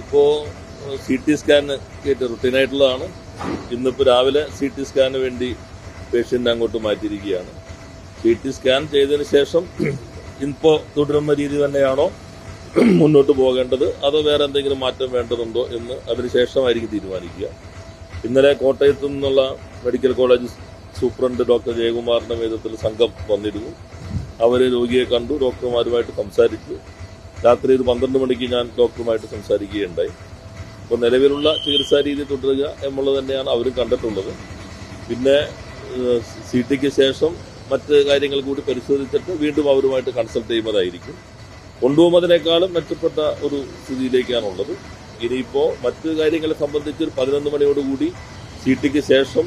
ഇപ്പോൾ C T scan കേട്ട് റുട്ടീനായിട്ടുള്ളതാണ് ഇന്നിപ്പോൾ രാവിലെ സി ടി സ്കാന് വേണ്ടി പേഷ്യന്റ് അങ്ങോട്ട് മാറ്റിയിരിക്കുകയാണ്. സി ടി സ്കാൻ ചെയ്തതിന് ശേഷം ഇപ്പോൾ തുടരുന്ന രീതി തന്നെയാണോ മുന്നോട്ട് പോകേണ്ടത്? അതോ വേറെ എന്തെങ്കിലും മാറ്റം വേണ്ടതുണ്ടോ എന്ന് അതിന് ശേഷമായിരിക്കും തീരുമാനിക്കുക. ഇന്നലെ കോട്ടയത്തു നിന്നുള്ള മെഡിക്കൽ കോളേജ് സൂപ്രണ്ട് ഡോക്ടർ ജയകുമാറിന്റെ നേതൃത്വത്തിൽ സംഘം വന്നിരുന്നു. അവർ രോഗിയെ കണ്ടു ഡോക്ടർമാരുമായിട്ട് സംസാരിച്ചു. രാത്രി ഒരു പന്ത്രണ്ട് മണിക്ക് ഞാൻ ഡോക്ടറുമായിട്ട് സംസാരിക്കുകയുണ്ടായി. അപ്പോൾ നിലവിലുള്ള ചികിത്സാ രീതി തുടരുക എന്നുള്ളത് തന്നെയാണ് അവരും കണ്ടിട്ടുള്ളത്. പിന്നെ സി ടിക്ക് ശേഷം മറ്റ് കാര്യങ്ങൾ കൂടി പരിശോധിച്ചിട്ട് വീണ്ടും അവരുമായിട്ട് കൺസൾട്ട് ചെയ്യുന്നതായിരിക്കും. കൊണ്ടുപോകുന്നതിനേക്കാളും മെച്ചപ്പെട്ട ഒരു സ്ഥിതിയിലേക്കാണുള്ളത്. ഇനിയിപ്പോൾ മറ്റ് കാര്യങ്ങളെ സംബന്ധിച്ച് ഒരു പതിനൊന്ന് മണിയോടുകൂടി സി ടിക്ക് ശേഷം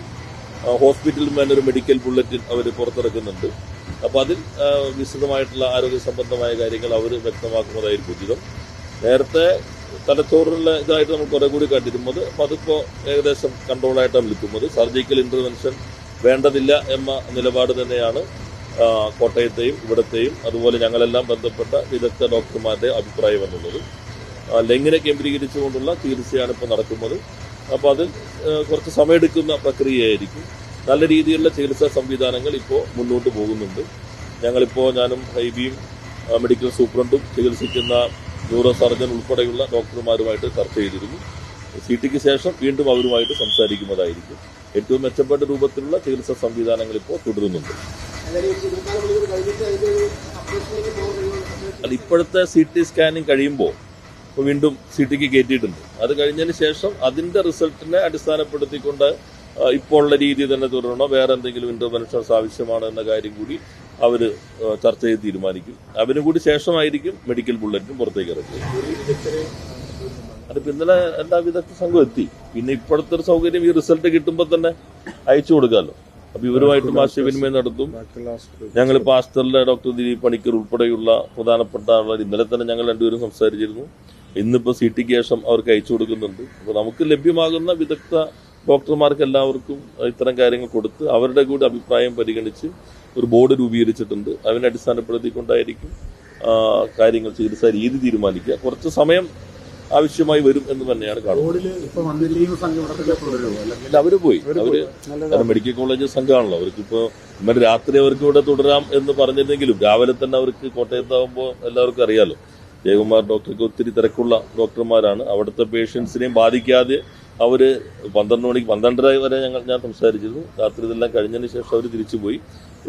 ഹോസ്പിറ്റലിൽ തന്നെ ഒരു മെഡിക്കൽ ബുള്ളറ്റിൻ അവർ പുറത്തിറക്കുന്നുണ്ട്. അപ്പോൾ അതിൽ വിശദമായിട്ടുള്ള ആരോഗ്യ സംബന്ധമായ കാര്യങ്ങൾ അവർ വ്യക്തമാക്കുന്നതായിരിക്കും ഉചിതം. നേരത്തെ തലച്ചോറിലുള്ള ഇതായിട്ട് നമ്മൾ കുറെ കൂടി കണ്ടിരുന്നത്. അപ്പോൾ അതിപ്പോൾ ഏകദേശം കൺട്രോളായിട്ടാണ് നിൽക്കുന്നത്. സർജിക്കൽ ഇന്റർവെൻഷൻ വേണ്ടതില്ല എന്ന നിലപാട് തന്നെയാണ് കോട്ടയത്തെയും ഇവിടത്തെയും അതുപോലെ ഞങ്ങളെല്ലാം ബന്ധപ്പെട്ട വിദഗ്ധ ഡോക്ടർമാരുടെ അഭിപ്രായം എന്നുള്ളത്. ലെങ്ങിനെ കേന്ദ്രീകരിച്ചുകൊണ്ടുള്ള ചികിത്സയാണ് ഇപ്പോൾ നടക്കുന്നത്. അപ്പോൾ അതിൽ കുറച്ച് സമയമെടുക്കുന്ന പ്രക്രിയയായിരിക്കും. നല്ല രീതിയിലുള്ള ചികിത്സാ സംവിധാനങ്ങൾ ഇപ്പോൾ മുന്നോട്ട് പോകുന്നുണ്ട്. ഞങ്ങളിപ്പോൾ ഞാനും ഹൈബിയും മെഡിക്കൽ സൂപ്രണ്ടും ചികിത്സിക്കുന്ന ന്യൂറോ സർജൻ ഉൾപ്പെടെയുള്ള ഡോക്ടർമാരുമായിട്ട് ചർച്ച ചെയ്തിരുന്നു. സി ടിക്ക് ശേഷം വീണ്ടും അവരുമായിട്ട് സംസാരിക്കുന്നതായിരിക്കും. ഏറ്റവും മെച്ചപ്പെട്ട രൂപത്തിലുള്ള ചികിത്സാ സംവിധാനങ്ങൾ ഇപ്പോൾ തുടരുന്നുണ്ട്. അത് ഇപ്പോഴത്തെ സി ടി സ്കാനിങ് കഴിയുമ്പോൾ ഇപ്പോൾ വീണ്ടും സി ടിക്ക് കയറ്റിയിട്ടുണ്ട് അത് കഴിഞ്ഞതിന് ശേഷം അതിന്റെ റിസൾട്ടിനെ അടിസ്ഥാനപ്പെടുത്തിക്കൊണ്ട് ഇപ്പോൾ ഉള്ള രീതി തന്നെ തുടരണോ? വേറെ എന്തെങ്കിലും ഇന്റർവെൻഷൻസ് ആവശ്യമാണോ എന്ന കാര്യം കൂടി അവർ ചർച്ച ചെയ്ത് തീരുമാനിക്കും. അവന് കൂടി ശേഷമായിരിക്കും മെഡിക്കൽ ബുള്ളറ്റിനും പുറത്തേക്ക് ഇറക്കുക അതിപ്പോ ഇന്നലെ എല്ലാ വിദഗ്ധ സംഘം എത്തി. പിന്നെ ഇപ്പോഴത്തെ ഒരു സൗകര്യം ഈ റിസൾട്ട് കിട്ടുമ്പോൾ തന്നെ അയച്ചു കൊടുക്കാമല്ലോ അപ്പൊ ഇവരുമായിട്ടും ആശയവിനിമയം നടത്തും. ഞങ്ങൾ പാസ്റ്ററിലെ ഡോക്ടർ ദിലീപ് പണിക്കർ ഉൾപ്പെടെയുള്ള പ്രധാനപ്പെട്ട ആളുകൾ ഇന്നലെ തന്നെ ഞങ്ങൾ രണ്ടുപേരും സംസാരിച്ചിരുന്നു. ഇന്നിപ്പോൾ സി ടിക്ക് ശേഷം അവർക്ക് അയച്ചു കൊടുക്കുന്നുണ്ട്. അപ്പോൾ നമുക്ക് ലഭ്യമാകുന്ന വിദഗ്ധ ഡോക്ടർമാർക്ക് എല്ലാവർക്കും ഇത്തരം കാര്യങ്ങൾ കൊടുത്ത് അവരുടെ കൂടി അഭിപ്രായം പരിഗണിച്ച് ഒരു ബോർഡ് രൂപീകരിച്ചിട്ടുണ്ട്. അതിനെ അടിസ്ഥാനപ്പെടുത്തിക്കൊണ്ടായിരിക്കും കാര്യങ്ങൾ ചികിത്സാ രീതി തീരുമാനിക്കുക. കുറച്ച് സമയം ആവശ്യമായി വരും എന്ന് തന്നെയാണ് കാണുന്നത്. അവർ പോയി. അവർ കാരണം മെഡിക്കൽ കോളേജ് സംഘമാണല്ലോ. അവർക്ക് ഇപ്പോ ഇന്നലെ രാത്രി അവർക്ക് ഇവിടെ തുടരാം എന്ന് പറഞ്ഞിരുന്നെങ്കിലും രാവിലെ തന്നെ അവർക്ക് കോട്ടയത്താകുമ്പോൾ എല്ലാവർക്കും അറിയാലോ. ജയകുമാർ ഡോക്ടർക്ക് ഒത്തിരി തിരക്കുള്ള ഡോക്ടർമാരാണ്. അവിടുത്തെ പേഷ്യൻസിനെയും ബാധിക്കാതെ അവർ പന്ത്രണ്ട് മണിക്ക് പന്ത്രണ്ടര വരെ ഞങ്ങൾ ഞാൻ സംസാരിച്ചിരുന്നു. രാത്രി ഇതെല്ലാം കഴിഞ്ഞതിന് ശേഷം അവർ തിരിച്ചുപോയി.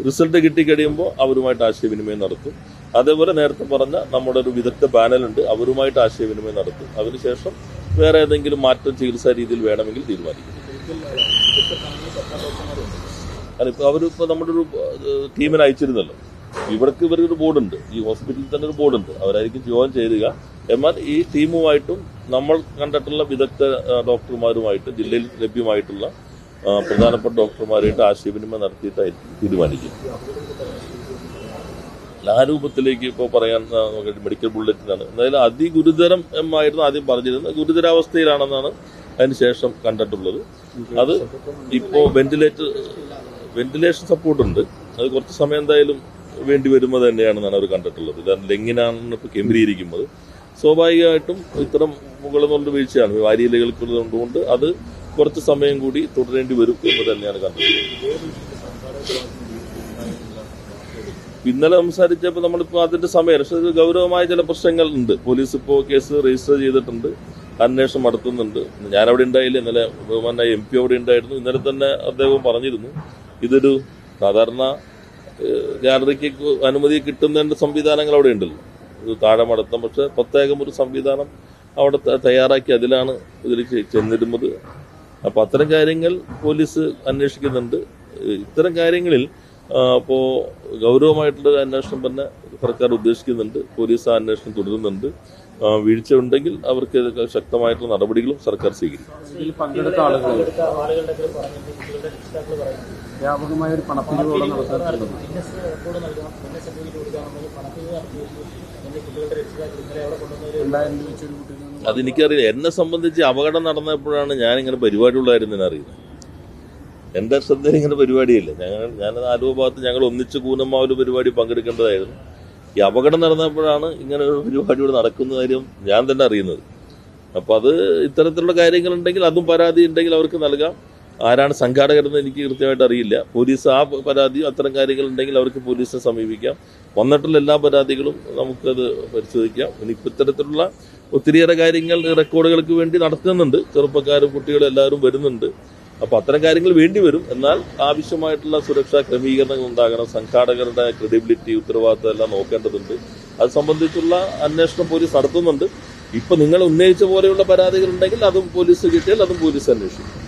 റിസൾട്ട് കിട്ടിക്കഴിയുമ്പോൾ അവരുമായിട്ട് ആശയവിനിമയം നടത്തും. അതേപോലെ നേരത്തെ പറഞ്ഞ നമ്മുടെ ഒരു വിദഗ്ധ പാനലുണ്ട് അവരുമായിട്ട് ആശയവിനിമയം നടത്തും. അതിനുശേഷം വേറെ ഏതെങ്കിലും മാറ്റം ചികിത്സാ രീതിയിൽ വേണമെങ്കിൽ തീരുമാനിക്കും. അല്ല ഇപ്പൊ അവരിപ്പോ നമ്മുടെ ഒരു ടീമിന് അയച്ചിരുന്നല്ലോ. ഇവർക്ക് ഇവർക്കൊരു ബോർഡുണ്ട്. ഈ ഹോസ്പിറ്റലിൽ തന്നെ ഒരു ബോർഡുണ്ട്. അവരായിരിക്കും ജോയിൻ ചെയ്യുക എന്നാൽ ഈ ടീമുമായിട്ടും നമ്മൾ കണ്ടിട്ടുള്ള വിദഗ്ധ ഡോക്ടർമാരുമായിട്ട് ജില്ലയിൽ ലഭ്യമായിട്ടുള്ള പ്രധാനപ്പെട്ട ഡോക്ടർമാരായിട്ട് ആശയവിനിമയം നടത്തിയിട്ടായിരിക്കും തീരുമാനിക്കും ആ രൂപത്തിലേക്ക് ഇപ്പോൾ പറയാൻ മെഡിക്കൽ ബുള്ളറ്റിനാണ് എന്തായാലും അതിഗുരുതരം എന്നായിരുന്നു ആദ്യം പറഞ്ഞിരുന്നത്. ഗുരുതരാവസ്ഥയിലാണെന്നാണ് അതിനുശേഷം കണ്ടിട്ടുള്ളത്. അത് ഇപ്പോൾ വെന്റിലേറ്റർ വെന്റിലേഷൻ സപ്പോർട്ട് ഉണ്ട്. അത് കുറച്ച് സമയം എന്തായാലും വേണ്ടി വരുമ്പോൾ തന്നെയാണെന്നാണ് അവർ കണ്ടിട്ടുള്ളത്. കാരണം ലെങ്ങിനാണ് ഇപ്പോൾ കേന്ദ്രീകരിക്കുന്നത്. സ്വാഭാവികമായിട്ടും ഇത്തരം മുകളിൽ നിന്നുള്ള വീഴ്ചയാണ്. വാരിയിലകൾക്കുള്ളതുകൊണ്ട് അത് കുറച്ച് സമയം കൂടി തുടരേണ്ടി വരും എന്ന് തന്നെയാണ് കണ്ടത്. ഇന്നലെ സംസാരിച്ചപ്പോൾ നമ്മളിപ്പോൾ അതിന്റെ സമയം പക്ഷേ ഗൗരവമായ ചില പ്രശ്നങ്ങൾ ഉണ്ട്. പോലീസ് ഇപ്പോൾ കേസ് രജിസ്റ്റർ ചെയ്തിട്ടുണ്ട് അന്വേഷണം നടത്തുന്നുണ്ട്. അവിടെ ഉണ്ടായില്ല ഇന്നലെ ബഹുമാന എം പി അവിടെ ഉണ്ടായിരുന്നു. ഇന്നലെ തന്നെ അദ്ദേഹം പറഞ്ഞിരുന്നു ഇതൊരു സാധാരണ ഗാലറിക്ക് അനുമതി കിട്ടുന്നതിന്റെ സംവിധാനങ്ങൾ അവിടെ ഉണ്ടല്ലോ. ഇത് താഴെ മടത്തം പക്ഷെ പ്രത്യേകം ഒരു സംവിധാനം അവിടെ തയ്യാറാക്കി അതിലാണ് ഇതിൽ ചെന്നിരുന്നത്. അപ്പൊ അത്തരം കാര്യങ്ങൾ പോലീസ് അന്വേഷിക്കുന്നുണ്ട്. ഇത്തരം കാര്യങ്ങളിൽ അപ്പോൾ അപ്പോ ഗൗരവമായിട്ടുള്ള അന്വേഷണം തന്നെ സർക്കാർ ഉദ്ദേശിക്കുന്നുണ്ട്. പോലീസ് ആ അന്വേഷണം തുടരുന്നുണ്ട്. വീഴ്ച ഉണ്ടെങ്കിൽ അവർക്ക് ശക്തമായിട്ടുള്ള നടപടികളും സർക്കാർ സ്വീകരിക്കും. പങ്കെടുത്ത ആളുകൾ വ്യാപകമായ ഒരു നടത്താറുണ്ട്. അതെനിക്കറിയില്ല എന്നെ സംബന്ധിച്ച് അപകടം നടന്നപ്പോഴാണ് ഞാൻ ഇങ്ങനെ പരിപാടി ഉള്ളതായിരുന്നു അറിയുന്നത് എന്റെ ശ്രദ്ധയിൽ ഇങ്ങനെ പരിപാടിയില്ല. ഞങ്ങൾ ഞാൻ ആലുവ ഭാഗത്ത് ഞങ്ങൾ ഒന്നിച്ച് കൂനമാവൽ പരിപാടി പങ്കെടുക്കേണ്ടതായിരുന്നു. ഈ അപകടം നടന്നപ്പോഴാണ് ഇങ്ങനെ ഒരു പരിപാടി ഇവിടെ നടക്കുന്ന കാര്യം ഞാൻ തന്നെ അറിയുന്നത്. അപ്പോൾ അത് ഇത്തരത്തിലുള്ള കാര്യങ്ങളുണ്ടെങ്കിൽ അതും പരാതി ഉണ്ടെങ്കിൽ അവർക്ക് നൽകാം. ആരാണ് സംഘാടകരെന്ന് എനിക്ക് കൃത്യമായിട്ട് അറിയില്ല. പോലീസ് ആ പരാതി അത്തരം കാര്യങ്ങളുണ്ടെങ്കിൽ അവർക്ക് പോലീസിനെ സമീപിക്കാം. വന്നിട്ടുള്ള എല്ലാ പരാതികളും നമുക്കത് പരിശോധിക്കാം. ഇനിയിപ്പോൾ ഇത്തരത്തിലുള്ള ഒത്തിരിയേറെ കാര്യങ്ങൾ റെക്കോർഡുകൾക്ക് വേണ്ടി നടത്തുന്നുണ്ട്. ചെറുപ്പക്കാരും കുട്ടികളും എല്ലാവരും വരുന്നുണ്ട്. അപ്പോൾ അത്തരം കാര്യങ്ങൾ വേണ്ടി വരും. എന്നാൽ ആവശ്യമായിട്ടുള്ള സുരക്ഷാ ക്രമീകരണങ്ങൾ ഉണ്ടാകണം. സംഘാടകരുടെ ക്രെഡിബിലിറ്റി ഉത്തരവാദിത്തം എല്ലാം നോക്കേണ്ടതുണ്ട്. അത് സംബന്ധിച്ചുള്ള അന്വേഷണം പോലീസ് നടത്തുന്നുണ്ട്. ഇപ്പം നിങ്ങൾ ഉന്നയിച്ച പോലെയുള്ള പരാതികൾ ഉണ്ടെങ്കിൽ അതും പോലീസ് കിട്ടിയാൽ അതും പോലീസ് അന്വേഷിക്കും.